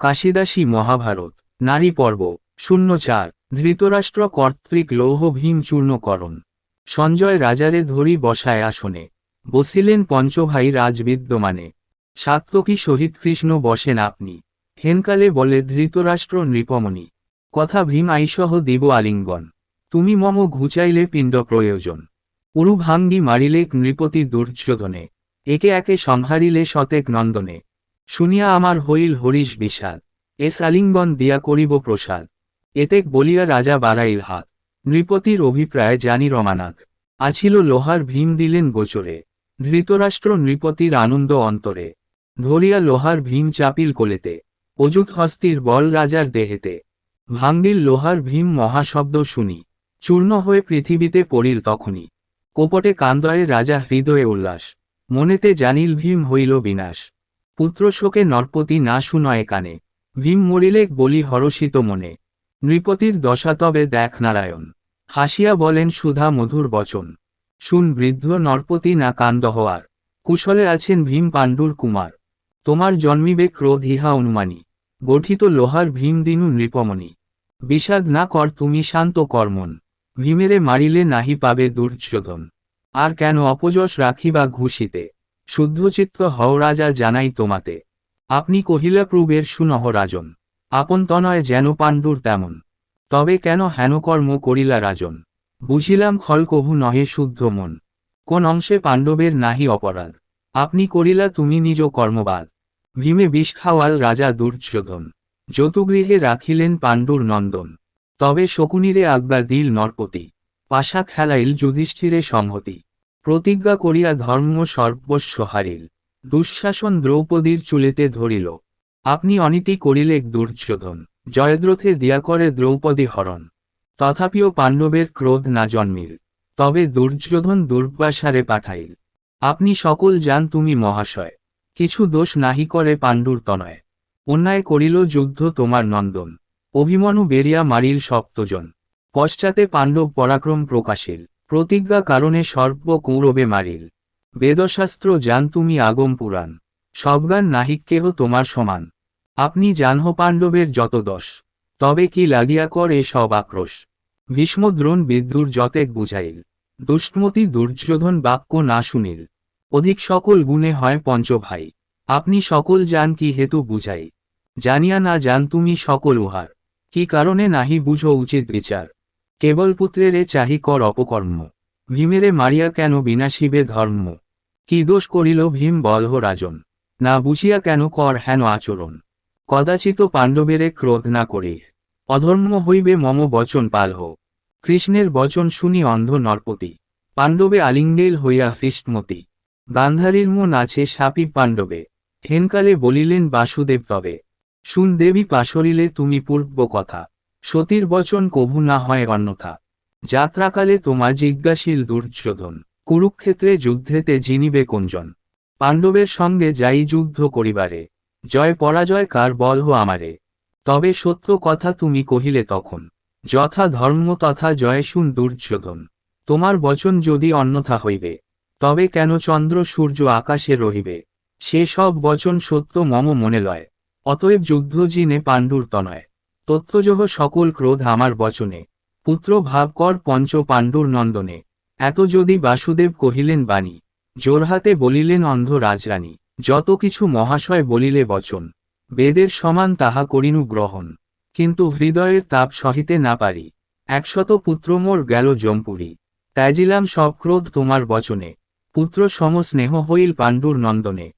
কাশিদাসী মহাভারত, নারী পর্ব শূন্য চার ধৃতরাষ্ট্র কর্তৃক লৌহ ভীম চূর্ণকরণ। সঞ্জয় রাজারে ধরি বসায় আসনে। বসিলেন পঞ্চভাই রাজবিদ্যমানে। সাত্তকী শহীদ কৃষ্ণ বসেন আপনি। হেনকালে বলে ধৃতরাষ্ট্র নৃপমণি। কথা ভীম আইসহ দিব আলিঙ্গন। তুমি মম ঘুচাইলে পিণ্ড প্রয়োজন। উরু ভাঙ্গি মারিলে নৃপতি দুর্যোধনে। একে একে সংহারিলে শতেক নন্দনে। শুনিয়া আমার হইল হরিশ বিষাদ, এ সালিঙ্গন দিয়া করিব প্রসাদ। এতেক বলিয়া রাজা বাড়াইল হাত। নৃপতির অভিপ্রায় জানি রমানাথ। আছিল লোহার ভীম দিলেন গোচরে। ধৃতরাষ্ট্র নৃপতির আনন্দ অন্তরে। ধরিয়া লোহার ভীম চাপিল কোলেতে। অযুত হস্তির বল রাজার দেহেতে। ভাঙ্গিল লোহার ভীম মহাশব্দ শুনি। চূর্ণ হয়ে পৃথিবীতে পড়িল তখনই কোপটে কান্দয়ে রাজা হৃদয়ে উল্লাস। মনেতে জানিল ভীম হইল বিনাশ। পুত্র শোকে নরপতি না শুনয়ে কানে। ভীম মরিলে বলি হরষিত মনে। নৃপতির দশা তবে দেখ নারায়ণ। হাসিয়া বলেন, সুধা মধুর বচন। শুন, বৃদ্ধ নরপতি না কান্দ হওয়ার কুশলে আছেন ভীম পাণ্ডুর কুমার। তোমার জন্মিবে ক্রোধ, ইহা অনুমানী। গঠিত লোহার ভীম দিনু নৃপমণি। বিষাদ না কর তুমি, শান্ত কর্মন ভীমেরে মারিলে নাহি পাবে দুর্যোধন। আর কেন অপযশ রাখিবা ঘুষিতে? শুদ্ধচিত্ত হও রাজা জানাই তোমাতে। আপনি কহিলা প্রবের সুনহ রাজন আপন তনয় যেন পাণ্ডুর তেমন। তবে কেন হেন কর্ম করিলা রাজন? বুঝিলাম খল কভু নহে শুদ্ধ মন। কোন অংশে পাণ্ডবের নাহি অপরাধ? আপনি করিলা তুমি নিজ কর্মবাদ। ভীমে বিষ খাওয়াল রাজা দুর্যোধন, যতুগৃহে রাখিলেন পাণ্ডুর নন্দন। তবে শকুনিরে আজ্ঞা দিল নরপতি, পাশা খেলাইল যুধিষ্ঠিরে সংহতি। প্রতিজ্ঞা করিয়া ধর্ম সর্বস্ব হারিল। দুঃশাসন দ্রৌপদীর চুলেতে ধরিল। আপনি অনীতি করিলে দুর্যোধন, জয়দ্রথে দিয়া করে দ্রৌপদী হরণ। তথাপিও পাণ্ডবের ক্রোধ না জন্মিল, তবে দুর্যোধন দুর্বাসারে পাঠাইল। আপনি সকল যান তুমি মহাশয়, কিছু দোষ নাহি করে পাণ্ডুর তনয়। অন্যায় করিল যুদ্ধ তোমার নন্দন, অভিমনু বেরিয়া মারিল সপ্তজন। পশ্চাতে পাণ্ডব পরাক্রম প্রকাশিল। প্রতিজ্ঞা কারণে সর্ব কৌরবে মারিল। বেদশাস্ত্র জান তুমি আগম পুরাণ। সজ্ঞান নাহিক কেহ তোমার সমান। আপনি জানহ পাণ্ডবের যত দশ তবে কি লাগিয়া কর এ সব আক্রোশ? ভীষ্মদ্রোণ বিদ্যুর যতেক বুঝাইল। দুষ্টমতি দুর্যোধন বাক্য না শুনিল। অধিক সকল গুণে হয় পঞ্চ ভাই আপনি সকল জান কি হেতু বুঝাই? জানিয়া না জান তুমি সকল উহার। কি কারণে নাহি বুঝো উচিত বিচার? কেবল পুত্রের পুত্রেরে চাহি কর অপকর্ম। ভীমেরে মারিয়া কেন বিনাশিবে ধর্ম? কি দোষ করিল ভীম বলহ রাজন না বুঝিয়া কেন কর হেন আচরণ? কদাচিত পাণ্ডবেরে ক্রোধ না করে। অধর্ম হইবে মম বচন পালহ। কৃষ্ণের বচন শুনি অন্ধ নরপতি। পাণ্ডবে আলিঙ্গেল হইয়া হৃষ্টমতি। গান্ধারীর মন আছে সাপি পাণ্ডবে। হেনকালে বলিলেন বাসুদেব তবে। শুন দেবী পাশরিলে তুমি পূর্ব কথা। সতীর বচন কভু না হয় অন্যথা। যাত্রাকালে তোমা জিজ্ঞাসীল দুর্যোধন, কুরুক্ষেত্রে যুদ্ধেতে জিনিবে কোনজন পাণ্ডবের সঙ্গে যাই যুদ্ধ করিবারে, জয় পরাজয় কার বলহ আমারে। তবে সত্য কথা তুমি কহিলে তখন, যথা ধর্ম তথা জয় শুন দুর্যোধন, তোমার বচন যদি অন্যথা হইবে, তবে কেন চন্দ্র সূর্য আকাশে রহিবে? সে সব বচন সত্য মম মনে লয়, অতএব যুদ্ধ জিনে পাণ্ডুর তনয়। তত্ত্বজহ সকল ক্রোধ আমার বচনে। পুত্র ভাব কর পঞ্চ পাণ্ডুর নন্দনে। এত যদি বাসুদেব কহিলেন বাণী, জোরহাতে বলিলেন অন্ধ রাজরানী, যত কিছু মহাশয় বলিলে বচন, বেদের সমান তাহা করিনু গ্রহণ। কিন্তু হৃদয়ের তাপ সহিতে না পারি, একশত পুত্র মোর গেল জম্পুরি। ত্যাজিলাম সব ক্রোধ তোমার বচনে। পুত্র সম স্নেহ হইল পাণ্ডুর নন্দনে।